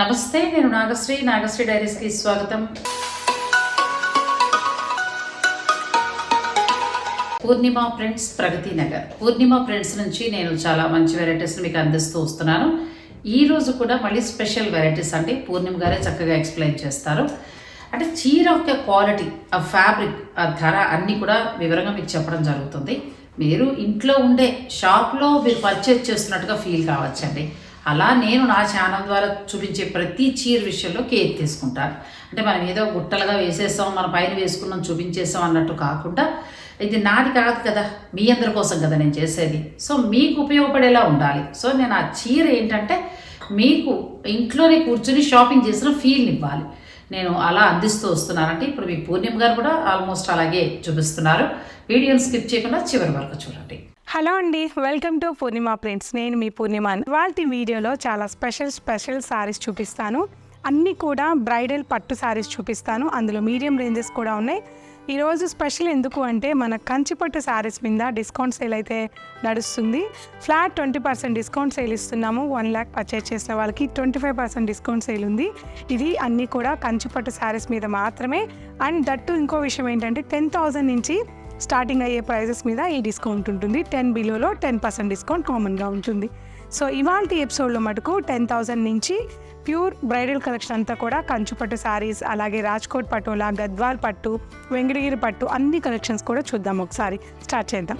నమస్తే నేను నాగశ్రీ. నాగశ్రీ డైరీస్కి స్వాగతం. పూర్ణిమ ఫ్రెండ్స్ ప్రగతి నగర్. పూర్ణిమ ఫ్రెండ్స్ నుంచి నేను చాలా మంచి వెరైటీస్ మీకు అందిస్తూ వస్తున్నాను. ఈ రోజు కూడా మళ్ళీ స్పెషల్ వెరైటీస్ అండి. పూర్ణిమ గారే చక్కగా ఎక్స్ప్లెయిన్ చేస్తారు. అంటే చీర యొక్క క్వాలిటీ ఆ ఫ్యాబ్రిక్ ఆ ధర అన్నీ కూడా వివరంగా మీకు చెప్పడం జరుగుతుంది. మీరు ఇంట్లో ఉండే షాప్లో మీరు పర్చేజ్ చేస్తున్నట్టుగా ఫీల్ కావచ్చండి. అలా నేను నా ఛానల్ ద్వారా చూపించే ప్రతి చీర విషయంలో కేర్ తీసుకుంటాను. అంటే మనం ఏదో గుట్టలుగా వేసేస్తాం మన పైన వేసుకున్నాం చూపించేస్తాం అన్నట్టు కాకుండా ఇది నాది కాదు కదా మీ అందరి కోసం కదా నేను చేసేది. సో మీకు ఉపయోగపడేలా ఉండాలి. సో నేను ఆ చీర ఏంటంటే మీకు ఇంట్లోనే కూర్చుని షాపింగ్ చేసిన ఫీల్ ఇవ్వాలి. నేను అలా అందిస్తూ వస్తున్నానంటే ఇప్పుడు మీ పూర్ణిమ గారు కూడా ఆల్మోస్ట్ అలాగే చూపిస్తున్నారు. వీడియోని స్కిప్ చేయకుండా చివరి వరకు చూడండి. హలో అండి వెల్కమ్ టు పూర్ణిమ ప్రింట్స్. నేను మీ పూర్ణిమ వాళ్ళ వీడియోలో చాలా స్పెషల్ స్పెషల్ సారీస్ చూపిస్తాను. అన్నీ కూడా బ్రైడల్ పట్టు సారీస్ చూపిస్తాను. అందులో మీడియం రేంజెస్ కూడా ఉన్నాయి. ఈరోజు స్పెషల్ ఎందుకు అంటే మన కంచిపట్టు సారీస్ మీద డిస్కౌంట్ సేల్ అయితే నడుస్తుంది. Flat twenty percent discount sale ఇస్తున్నాము. వన్ ల్యాక్ పర్చేస్ చేసిన వాళ్ళకి twenty five percent discount sale ఉంది. ఇది అన్నీ కూడా కంచిపట్టు సారీస్ మీద మాత్రమే. అండ్ దట్టు ఇంకో విషయం ఏంటంటే టెన్ థౌజండ్ నుంచి స్టార్టింగ్ అయ్యే ప్రైజెస్ మీద ఈ డిస్కౌంట్ ఉంటుంది. టెన్ బిలోలో టెన్ పర్సెంట్ డిస్కౌంట్ కామన్గా ఉంటుంది. సో ఇవాళ ఎపిసోడ్లో మటుకు టెన్ థౌజండ్ నుంచి ప్యూర్ బ్రైడల్ కలెక్షన్ అంతా కూడా కంచుపట్టు శారీస్ అలాగే రాజ్కోట్ పటోలా గద్వాల్ పట్టు వెంకటగిరి పట్టు అన్ని కలెక్షన్స్ కూడా చూద్దాం ఒకసారి. స్టార్ట్ చేద్దాం.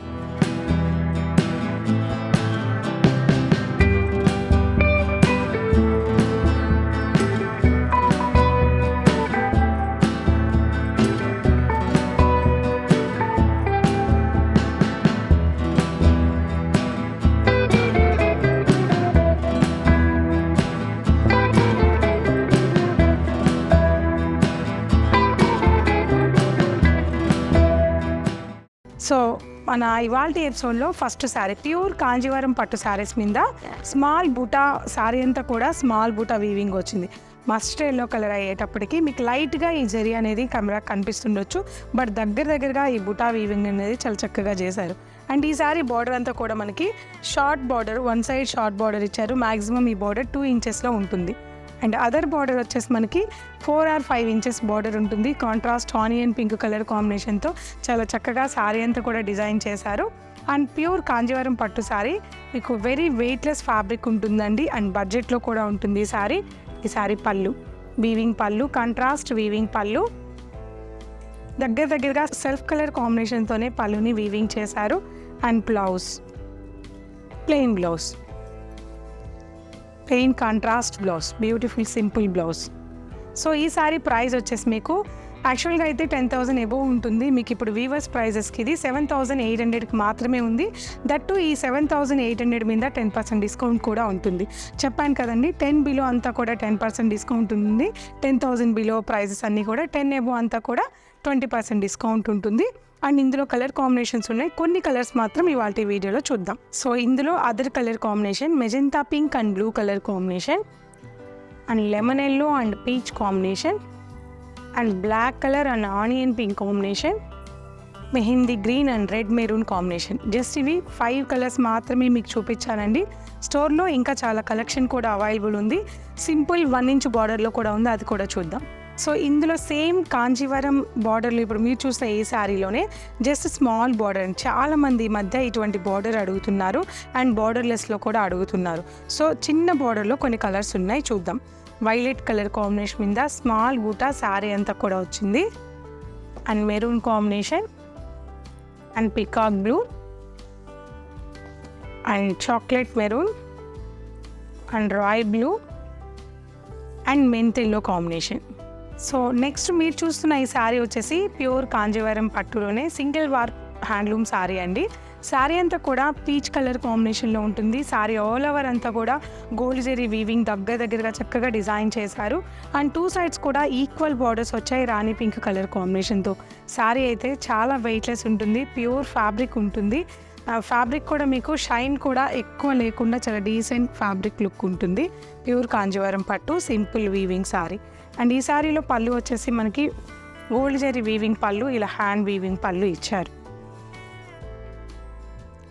సో మన ఇవాళ ఎపిసోడ్లో ఫస్ట్ శారీ ప్యూర్ కాంజీవరం పట్టు శారీస్ మీద స్మాల్ బూటా శారీ అంతా కూడా స్మాల్ బూటా వీవింగ్ వచ్చింది. మస్టర్డ్ ఎల్లో కలర్ అయ్యేటప్పటికి మీకు లైట్గా ఈ జరి అనేది కెమెరా కనిపిస్తుండొచ్చు. బట్ దగ్గర దగ్గరగా ఈ బుటా వీవింగ్ అనేది చాలా చక్కగా చేశారు. అండ్ ఈ సారీ బార్డర్ అంతా కూడా మనకి short border one side short border ఇచ్చారు. మాక్సిమం ఈ బార్డర్ టూ ఇంచెస్లో ఉంటుంది. అండ్ అదర్ బార్డర్ వచ్చేసి మనకి four or five inches border ఉంటుంది. కాంట్రాస్ట్ ఆనియన్ పింక్ కలర్ కాంబినేషన్తో చాలా చక్కగా శారీ అంతా కూడా డిజైన్ చేశారు. అండ్ ప్యూర్ కాంజీవరం పట్టు శారీ. మీకు వెరీ వెయిట్లెస్ ఫ్యాబ్రిక్ ఉంటుందండి. అండ్ బడ్జెట్లో కూడా ఉంటుంది ఈ శారీ. ఈ శారీ పళ్ళు. వీవింగ్ పళ్ళు కాంట్రాస్ట్ వీవింగ్ పళ్ళు. దగ్గర దగ్గరగా సెల్ఫ్ కలర్ కాంబినేషన్తోనే పళ్ళుని వీవింగ్ చేశారు. And blouse. Plain blouse. Plain contrast blouse beautiful simple blouse so ఈసారి ప్రైస్ వచ్చేసి మీకు యాక్చువల్గా అయితే టెన్ థౌసండ్ ఎబో ఉంటుంది. మీకు ఇప్పుడు వీవర్స్ ప్రైజెస్కి ఇది సెవెన్ థౌసండ్ ఎయిట్ హండ్రెడ్కి మాత్రమే ఉంది. దట్టు ఈ సెవెన్ థౌసండ్ ఎయిట్ హండ్రెడ్ మీద టెన్ పర్సెంట్ డిస్కౌంట్ కూడా ఉంటుంది. చెప్పాను కదండి టెన్ బిలో అంతా కూడా టెన్ పర్సెంట్ డిస్కౌంట్ ఉంది టెన్ థౌసండ్ బిలో ప్రైజెస్ అన్నీ కూడా టెన్ ఎబో అంతా కూడా ట్వంటీ పర్సెంట్ డిస్కౌంట్ ఉంటుంది. అండ్ ఇందులో కలర్ కాంబినేషన్స్ ఉన్నాయి. కొన్ని కలర్స్ మాత్రం ఇవాళ వీడియోలో చూద్దాం. సో ఇందులో other colour combination magenta pink and blue colour combination and lemon yellow and peach combination and black colour and onion pink combination mehndi green and red maroon combination. Just ఇవి five colours మాత్రమే మీకు చూపించానండి. స్టోర్లో ఇంకా చాలా collection కూడా available ఉంది. Simple one inch బార్డర్లో కూడా ఉంది. అది కూడా చూద్దాం. సో ఇందులో సేమ్ కాంజీవరం బార్డర్లో ఇప్పుడు మీరు చూస్తే ఈ శారీలోనే జస్ట్ స్మాల్ బార్డర్ చాలా మంది ఈ మధ్య ఇటువంటి బార్డర్ అడుగుతున్నారు అండ్ బార్డర్లెస్లో కూడా అడుగుతున్నారు. సో చిన్న బార్డర్లో కొన్ని కలర్స్ ఉన్నాయి చూద్దాం. వైలెట్ కలర్ కాంబినేషన్ మీద స్మాల్ బూటా శారీ అంతా కూడా వచ్చింది. And maroon combination and peacock blue and chocolate maroon and royal blue and మెంతెల్లో combination so next మీరు చూస్తున్న ఈ శారీ వచ్చేసి ప్యూర్ కాంజీవరం పట్టులోనే సింగిల్ వార్ హ్యాండ్లూమ్ శారీ అండి. శారీ అంతా కూడా పీచ్ కలర్ కాంబినేషన్లో ఉంటుంది. శారీ ఆల్ ఓవర్ అంతా కూడా గోల్డ్ జెరీ వీవింగ్ దగ్గర దగ్గరగా చక్కగా డిజైన్ చేశారు. అండ్ టూ సైడ్స్ కూడా ఈక్వల్ బార్డర్స్ వచ్చాయి రాణి పింక్ కలర్ కాంబినేషన్తో. శారీ అయితే చాలా వెయిట్లెస్ ఉంటుంది ప్యూర్ ఫ్యాబ్రిక్ ఉంటుంది. ఫ్యాబ్రిక్ కూడా మీకు షైన్ కూడా ఎక్కువ లేకుండా చాలా డీసెంట్ ఫ్యాబ్రిక్ లుక్ ఉంటుంది. ప్యూర్ కాంజీవరం పట్టు సింపుల్ వీవింగ్ శారీ. అండ్ ఈ శారీలో పళ్ళు వచ్చేసి మనకి గోల్డ్ జరీ వీవింగ్ పళ్ళు ఇలా హ్యాండ్ వీవింగ్ పళ్ళు ఇచ్చారు.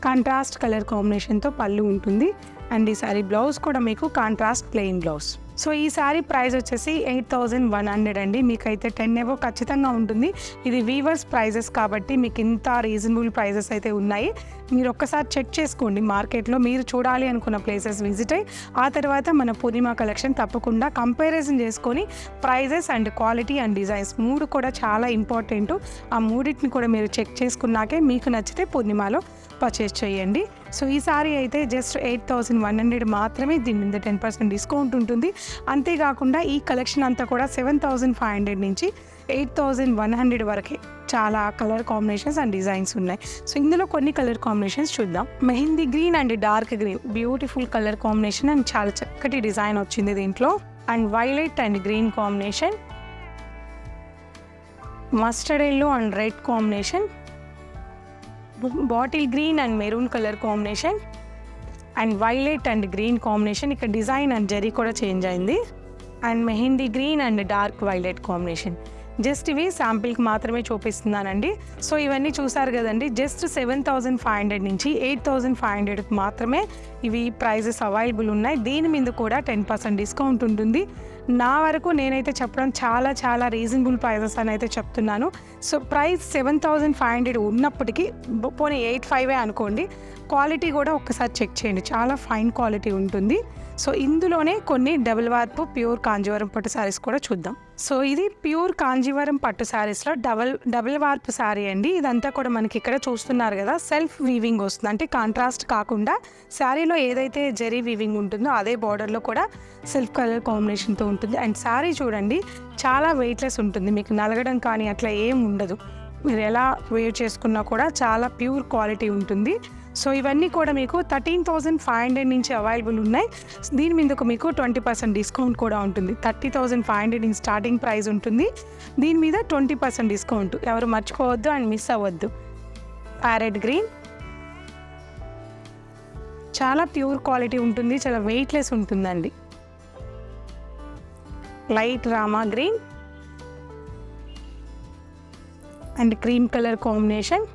కాంట్రాస్ట్ కలర్ కాంబినేషన్తో పళ్ళు ఉంటుంది. అండ్ ఈ సారీ బ్లౌజ్ కూడా మీకు కాంట్రాస్ట్ ప్లెయిన్ బ్లౌజ్ సో ఈ శారీ ప్రైస్ వచ్చేసి ఎయిట్ థౌజండ్ వన్ హండ్రెడ్ అండి. మీకైతే టెన్ ఏవో ఖచ్చితంగా ఉంటుంది. ఇది వీవర్స్ ప్రైజెస్ కాబట్టి మీకు ఇంత రీజనబుల్ ప్రైజెస్ అయితే ఉన్నాయి. మీరు ఒక్కసారి చెక్ చేసుకోండి మార్కెట్లో. మీరు చూడాలి అనుకున్న ప్లేసెస్ విజిట్ అయ్యి ఆ తర్వాత మన పూర్ణిమ కలెక్షన్ తప్పకుండా కంపారిజన్ చేసుకొని prices and quality and designs మూడు కూడా చాలా ఇంపార్టెంట్. ఆ మూడింటిని కూడా మీరు చెక్ చేసుకున్నాకే మీకు నచ్చితే పూర్ణిమలో పర్చేస్ చేయండి. సో ఈసారి అయితే just eight thousand one hundred మాత్రమే దీని మీద టెన్ పర్సెంట్ డిస్కౌంట్ ఉంటుంది. అంతేకాకుండా ఈ కలెక్షన్ అంతా కూడా సెవెన్ థౌసండ్ ఫైవ్ హండ్రెడ్ నుంచి ఎయిట్ థౌజండ్ వన్ హండ్రెడ్ వరకే చాలా కలర్ కాంబినేషన్స్ అండ్ డిజైన్స్ ఉన్నాయి. సో ఇందులో కొన్ని కలర్ కాంబినేషన్స్ చూద్దాం. Mehndi green and dark green beautiful colour combination and చాలా చక్కటి డిజైన్ వచ్చింది దీంట్లో. And violet and green combination mustard yellow and red combination bottle green and maroon colour combination and violet and green combination. ఇక్కడ design and zari కూడా change అయింది. And mehndi green and dark violet combination. Just ఇవి శాంపిల్కి మాత్రమే చూపిస్తున్నానండి. So ఇవన్నీ చూసారు కదండి. Just seven thousand five hundred నుంచి ఎయిట్ థౌజండ్ ఫైవ్ హండ్రెడ్కి మాత్రమే ఇవి ప్రైజెస్ అవైలబుల్ ఉన్నాయి. దీని మీద కూడా టెన్ పర్సెంట్ డిస్కౌంట్ ఉంటుంది. నా వరకు నేనైతే చెప్పడం చాలా చాలా రీజనబుల్ ప్రైజెస్ అని అయితే చెప్తున్నాను. So price seven thousand five hundred ఉన్నప్పటికీ పోనీ ఎయిట్ ఫైవే అనుకోండి క్వాలిటీ కూడా ఒక్కసారి చెక్ చేయండి. చాలా ఫైన్ క్వాలిటీ ఉంటుంది. సో ఇందులోనే కొన్ని డబుల్ వార్పు ప్యూర్ కాంజీవరం పట్టు శారీస్ కూడా చూద్దాం. సో ఇది ప్యూర్ కాంజీవరం పట్టు శారీస్లో డబల్ డబుల్ వార్పు శారీ అండి. ఇదంతా కూడా మనకి ఇక్కడ చూస్తున్నారు కదా సెల్ఫ్ వీవింగ్ వస్తుంది. అంటే కాంట్రాస్ట్ కాకుండా శారీలో ఏదైతే జెరీ వీవింగ్ ఉంటుందో అదే బార్డర్లో కూడా సెల్ఫ్ కలర్ కాంబినేషన్తో ఉంటుంది. అండ్ శారీ చూడండి చాలా వెయిట్లెస్ ఉంటుంది. మీకు నలగడం కానీ అట్లా ఏం ఉండదు. మీరు ఎలా వేర్ చేసుకున్నా కూడా చాలా ప్యూర్ క్వాలిటీ ఉంటుంది. సో ఇవన్నీ కూడా మీకు థర్టీన్ థౌజండ్ ఫైవ్ హండ్రెడ్ నుంచి అవైలబుల్ ఉన్నాయి. దీని మీదకు మీకు ట్వంటీ పర్సెంట్ డిస్కౌంట్ కూడా ఉంటుంది. Thirty thousand five hundred in starting price ఉంటుంది. దీని మీద ట్వంటీ పర్సెంట్ డిస్కౌంట్ ఎవరు మర్చిపోవద్దు అండ్ మిస్ అవ్వద్దు. Parrot green. చాలా ప్యూర్ క్వాలిటీ ఉంటుంది. చాలా వెయిట్లెస్ ఉంటుందండి. Light rama green and cream colour combination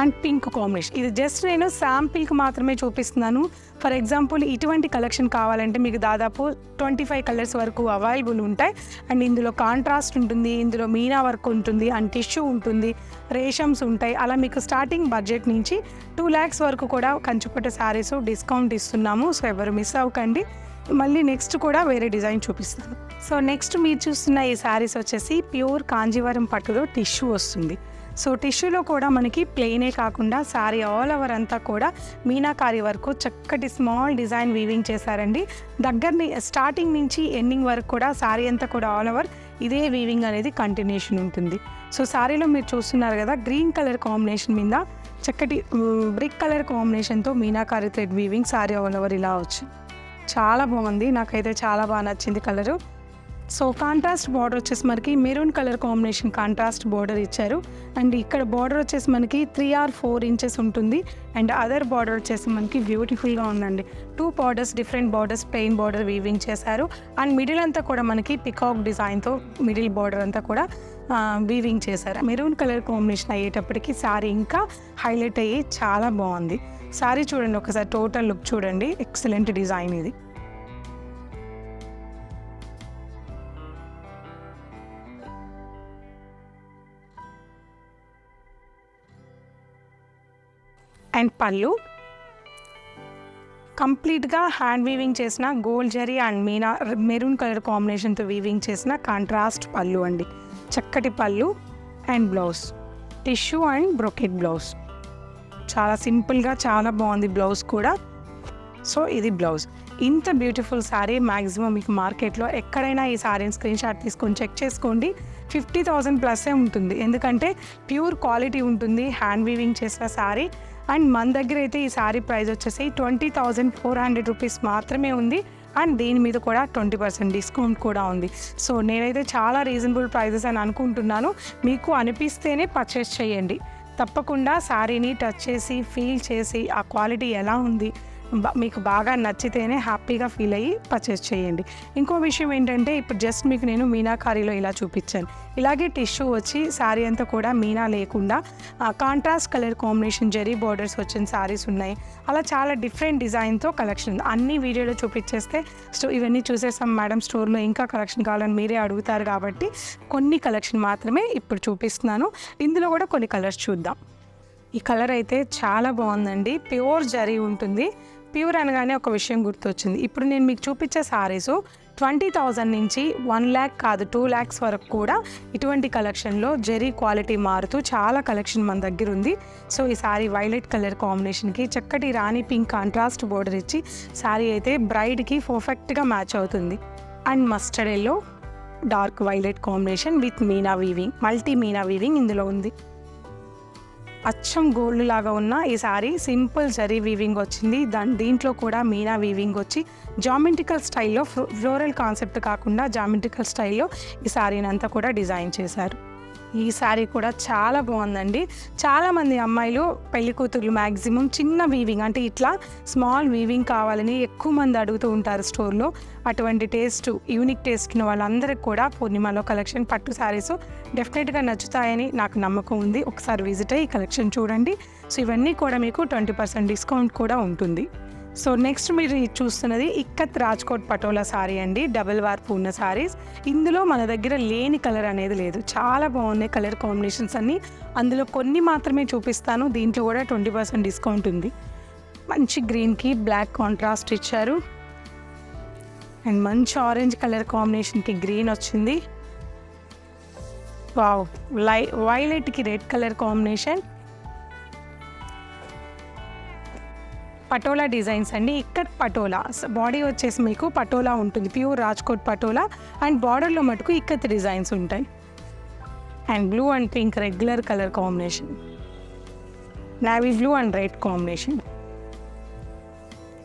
and pink combination. ఇది జస్ట్ నేను శాంపిల్కి మాత్రమే చూపిస్తున్నాను. ఫర్ ఎగ్జాంపుల్ ఇటువంటి కలెక్షన్ కావాలంటే మీకు దాదాపు ట్వంటీ ఫైవ్ కలర్స్ వరకు అవైలబుల్ ఉంటాయి. అండ్ ఇందులో కాంట్రాస్ట్ ఉంటుంది ఇందులో మీనా వర్క్ ఉంటుంది అండ్ టిష్యూ ఉంటుంది రేషమ్స్ ఉంటాయి. అలా మీకు స్టార్టింగ్ బడ్జెట్ నుంచి టూ ల్యాక్స్ వరకు కూడా కంచుపట్ట శారీస్ డిస్కౌంట్ ఇస్తున్నాము. సో ఎవరు మిస్ అవ్వకండి. మళ్ళీ నెక్స్ట్ కూడా వేరే డిజైన్ చూపిస్తాను సో నెక్స్ట్ మీరు చూస్తున్న ఈ శారీస్ వచ్చేసి ప్యూర్ కాంజీవరం పట్టులో టిష్యూ వస్తుంది. సో టిష్యూలో కూడా మనకి ప్లెయినే కాకుండా శారీ ఆల్ ఓవర్ అంతా కూడా మీనాకారి వరకు చక్కటి స్మాల్ డిజైన్ వీవింగ్ చేశారండి. దగ్గరని స్టార్టింగ్ నుంచి ఎండింగ్ వరకు కూడా శారీ అంతా కూడా ఆల్ ఓవర్ ఇదే వీవింగ్ అనేది కంటిన్యూషన్ ఉంటుంది. సో శారీలో మీరు చూస్తున్నారు కదా గ్రీన్ కలర్ కాంబినేషన్ మీద చక్కటి బ్రిక్ కలర్ కాంబినేషన్తో meenakari thread weaving sari all over ఇలా వచ్చింది చాలా బాగుంది. నాకైతే చాలా బాగా నచ్చింది కలరు. సో కాంట్రాస్ట్ బార్డర్ వచ్చేసి మనకి maroon colour combination contrast border ఇచ్చారు. అండ్ ఇక్కడ బార్డర్ వచ్చేసి మనకి త్రీ ఆర్ ఫోర్ ఇంచెస్ ఉంటుంది. అండ్ అదర్ బార్డర్ వచ్చేసి మనకి బ్యూటిఫుల్గా ఉందండి. Two borders different borders plain border weaving చేశారు. అండ్ మిడిల్ అంతా కూడా మనకి పికాక్ డిజైన్తో మిడిల్ బార్డర్ అంతా కూడా వీవింగ్ చేశారు. మెరూన్ కలర్ కాంబినేషన్ అయ్యేటప్పటికి శారీ ఇంకా హైలైట్ అయ్యి చాలా బాగుంది. శారీ చూడండి ఒకసారి టోటల్ లుక్ చూడండి. ఎక్సలెంట్ డిజైన్ ఇది. అండ్ పళ్ళు. కంప్లీట్గా హ్యాండ్ వీవింగ్ చేసిన gold zari and meena maroon colour కాంబినేషన్తో వీవింగ్ చేసిన కాంట్రాస్ట్ పళ్ళు అండి. చక్కటి పళ్ళు and blouse. Tissue and brocade blouse. చాలా సింపుల్గా చాలా బాగుంది బ్లౌజ్ కూడా. సో ఇది బ్లౌజ్. ఇంత బ్యూటిఫుల్ శారీ మ్యాక్సిమం మీకు మార్కెట్లో ఎక్కడైనా ఈ శారీని స్క్రీన్ షాట్ తీసుకొని చెక్ చేసుకోండి. ఫిఫ్టీ థౌజండ్ ప్లస్సే ఉంటుంది. ఎందుకంటే ప్యూర్ క్వాలిటీ ఉంటుంది హ్యాండ్ వీవింగ్ చేసిన శారీ. అండ్ మన దగ్గర అయితే ఈ శారీ ప్రైస్ వచ్చేసి twenty thousand four hundred rupees మాత్రమే ఉంది. అండ్ దీని మీద కూడా ట్వంటీ పర్సెంట్ డిస్కౌంట్ కూడా ఉంది. సో నేనైతే చాలా రీజనబుల్ ప్రైజెస్ అని అనుకుంటున్నాను. మీకు అనిపిస్తేనే పర్చేస్ చేయండి. తప్పకుండా శారీని టచ్ చేసి ఫీల్ చేసి ఆ క్వాలిటీ ఎలా ఉంది మీకు బాగా నచ్చితేనే హ్యాపీగా ఫీల్ అయ్యి పర్చేస్ చేయండి. ఇంకో విషయం ఏంటంటే ఇప్పుడు జస్ట్ మీకు నేను మీనాకారీలో ఇలా చూపించాను. ఇలాగే టిష్యూ వచ్చి శారీ అంతా కూడా మీనా లేకుండా contrast colour combination zari borders వచ్చిన శారీస్ ఉన్నాయి. అలా చాలా డిఫరెంట్ డిజైన్తో కలెక్షన్ ఉంది అన్ని వీడియోలో చూపించేస్తే స్టో ఇవన్నీ చూసేసాం మేడం స్టోర్లో. ఇంకా కలెక్షన్ కావాలని మీరే అడుగుతారు కాబట్టి కొన్ని కలెక్షన్ మాత్రమే ఇప్పుడు చూపిస్తున్నాను. ఇందులో కూడా కొన్ని కలర్స్ చూద్దాం. ఈ కలర్ అయితే చాలా బాగుందండి. ప్యూర్ జరీ ఉంటుంది. ప్యూర్ అనగానే ఒక విషయం గుర్తొచ్చింది. ఇప్పుడు నేను మీకు చూపించే సారీస్ ట్వంటీ థౌజండ్ నుంచి వన్ ల్యాక్ కాదు టూ ల్యాక్స్ వరకు కూడా ఇటువంటి కలెక్షన్లో జెరీ క్వాలిటీ మారుతూ చాలా కలెక్షన్ మన దగ్గర ఉంది సో ఈ సారీ వైలెట్ కలర్ కాంబినేషన్కి చక్కటి రాణి పింక్ కాంట్రాస్ట్ బోర్డర్ ఇచ్చి సారీ అయితే బ్రైడ్కి పర్ఫెక్ట్గా మ్యాచ్ అవుతుంది. And mustard yellow dark violet combination with meena weaving multi meena weaving ఇందులో ఉంది. అచ్చం గోల్డ్ లాగా ఉన్న ఈ సారీ సింపుల్ జరీ వీవింగ్ వచ్చింది. దాని దీంట్లో కూడా మీనా వీవింగ్ వచ్చి జామెంటికల్ స్టైల్లో ఫ్లోరల్ కాన్సెప్ట్ కాకుండా జామెంటికల్ స్టైల్లో ఈ సారీని అంతా కూడా డిజైన్ చేశారు. ఈ శారీ కూడా చాలా బాగుందండి. చాలామంది అమ్మాయిలు పెళ్ళి కూతుర్లు మ్యాక్సిమం చిన్న వీవింగ్ అంటే ఇట్లా స్మాల్ వీవింగ్ కావాలని ఎక్కువ మంది అడుగుతూ ఉంటారు స్టోర్లో అటువంటి టేస్ట్ యూనిక్ టేస్ట్ ఉన్న వాళ్ళందరికీ కూడా పూర్ణిమలో కలెక్షన్ పట్టు శారీస్ డెఫినెట్గా నచ్చుతాయని నాకు నమ్మకం ఉంది. ఒకసారి విజిట్ అయ్యి కలెక్షన్ చూడండి. సో ఇవన్నీ కూడా మీకు ట్వంటీ పర్సెంట్ డిస్కౌంట్ కూడా ఉంటుంది. సో నెక్స్ట్ మీరు ఇది చూస్తున్నది ఇక్కత్ రాజ్కోట్ పటోలా సారీ అండి. డబుల్ వార్పు ఉన్న సారీస్ ఇందులో మన దగ్గర లేని కలర్ అనేది లేదు. చాలా బాగున్నాయి కలర్ కాంబినేషన్స్ అన్నీ. అందులో కొన్ని మాత్రమే చూపిస్తాను. దీంట్లో కూడా ట్వంటీ పర్సెంట్ డిస్కౌంట్ ఉంది. మంచి గ్రీన్కి బ్లాక్ కాంట్రాస్ట్ ఇచ్చారు. అండ్ మంచి ఆరెంజ్ కలర్ కాంబినేషన్కి గ్రీన్ వచ్చింది. వావ్ లై వైలెట్కి red colour combination patola designs అండి. ఇక్కడ పటోలా. బాడీ వచ్చేసి మీకు పటోలా ఉంటుంది. ప్యూర్ రాజ్కోట్ పటోలా. అండ్ బార్డర్లో మటుకు ఇక్కత్ డిజైన్స్ ఉంటాయి. And blue and pink regular colour combination. Navy blue and red combination.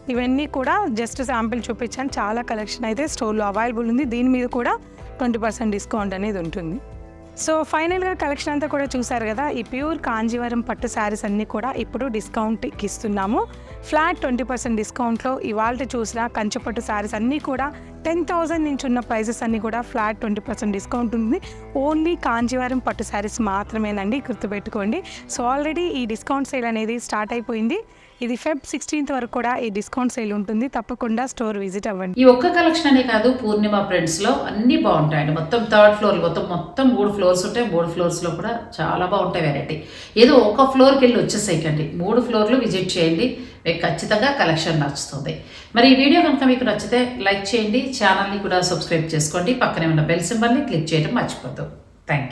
ఇవన్నీ కూడా జస్ట్ శాంపిల్ చూపించాను. చాలా కలెక్షన్ అయితే స్టోర్లో అవైలబుల్ ఉంది. దీని మీద కూడా ట్వంటీ పర్సెంట్ డిస్కౌంట్ అనేది ఉంటుంది. సో ఫైనల్గా కలెక్షన్ అంతా కూడా చూసారు కదా ఈ ప్యూర్ కాంజీవరం పట్టు శారీస్ అన్నీ కూడా ఇప్పుడు డిస్కౌంట్కి ఇస్తున్నాము. ఫ్లాట్ ట్వంటీ పర్సెంట్ డిస్కౌంట్లో ఇవాళ చూసిన కంచిపట్టు శారీస్ అన్నీ కూడా టెన్ థౌజండ్ నుంచి ఉన్న ప్రైజెస్ అన్నీ కూడా ఫ్లాట్ ట్వంటీ పర్సెంట్ డిస్కౌంట్ ఉంది. ఓన్లీ కాంజీవరం పట్టు శారీస్ మాత్రమేనండి గుర్తుపెట్టుకోండి. సో ఆల్రెడీ ఈ డిస్కౌంట్ సేల్ అనేది స్టార్ట్ అయిపోయింది. ఇది ఫెబ్ సిక్స్టీన్త్ వరకు కూడా ఈ డిస్కౌంట్ సేల్ ఉంటుంది. తప్పకుండా స్టోర్ విజిట్ అవ్వండి. ఈ ఒక్క కలెక్షన్ అనే కాదు పూర్ణిమ ప్రింట్స్లో అన్ని బాగుంటాయండి. మొత్తం థర్డ్ ఫ్లోర్ మొత్తం మొత్తం మూడు ఫ్లోర్స్ ఉంటాయి. మూడు ఫ్లోర్స్లో కూడా చాలా బాగుంటాయి వెరైటీ ఏదో ఒక ఫ్లోర్కి వెళ్ళి వచ్చేసేయకండి. మూడు ఫ్లోర్లు విజిట్ చేయండి. మీకు ఖచ్చితంగా కలెక్షన్ నచ్చుతుంది. మరి ఈ వీడియో కనుక మీకు నచ్చితే లైక్ చేయండి. ఛానల్ని కూడా సబ్స్క్రైబ్ చేసుకోండి. పక్కనే ఉన్న బెల్ సింబల్ని క్లిక్ చేయడం మర్చిపోద్దు. Thank you